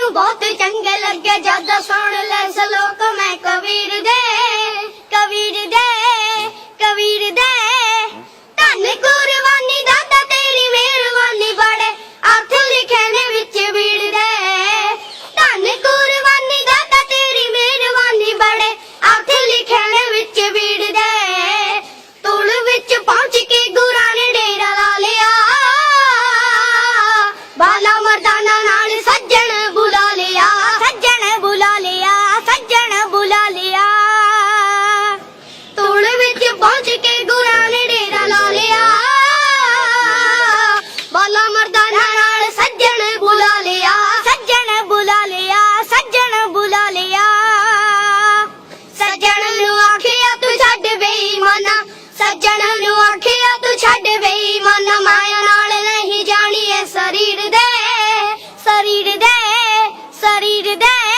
ਮੈਨੂੰ ਬਹੁਤ ਚੰਗੇ ਲੱਗੇ, ਜਦ ਸੁਣ ਲੈ ਸਲੋਕ ਮੈਂ ਕਬੀਰ ਦੇ ਕਬੀਰ ਦੇ ਕਬੀਰ ਦੇ। ਧੰਨ ਕੁਰਬਾਨੀ ਦਾਤਾ ਤੇਰੀ ਮਿਹਰਬਾਨੀ ਬੜੇ, ਅਰਥ ਲਿਖੇ ਨੇ ਵਿੱਚ ਵੀੜ ਦੇ। ਧੰਨ ਕੁਰਬਾਨੀ ਦਾਤਾ ਤੇਰੀ ਮਿਹਰਬਾਨੀ ਬੜੇ, ਅਰਥ ਲਿਖੇ ਨੇ ਵਿੱਚ ਵੀੜ ਦੇ। ਤੁਲ ਵਿੱਚ ਪਹੁੰਚ ਕੇ ਗੁਰਾਂ ਨੇ ਡੇਰਾ ਲਾ ਲਿਆ। ਬਾਲਾ ਮਰਦਾਨਾ ਨਾਲ ਸੱਜਣ ਬੁਲਾ ਲਿਆ। ਸੱਜਣ ਬੁਲਾ ਲਿਆ ਸੱਜਣ ਬੁਲਾ ਲਿਆ। ਸੱਜਣ ਨੂੰ ਆਖਿਆ ਤੂੰ ਛੱਡ ਬੇਈਮਾਨਾ। ਸੱਜਣ ਨੂੰ ਆਖਿਆ ਤੂੰ ਛੱਡ ਬੇਈਮਾਨਾ। ਮਾਇਆ ਨਾਲ ਨਹੀਂ ਜਾਣੀਏ ਸਰੀਰ ਦੇ ਸਰੀਰ ਦੇ ਸਰੀਰ ਦੇ।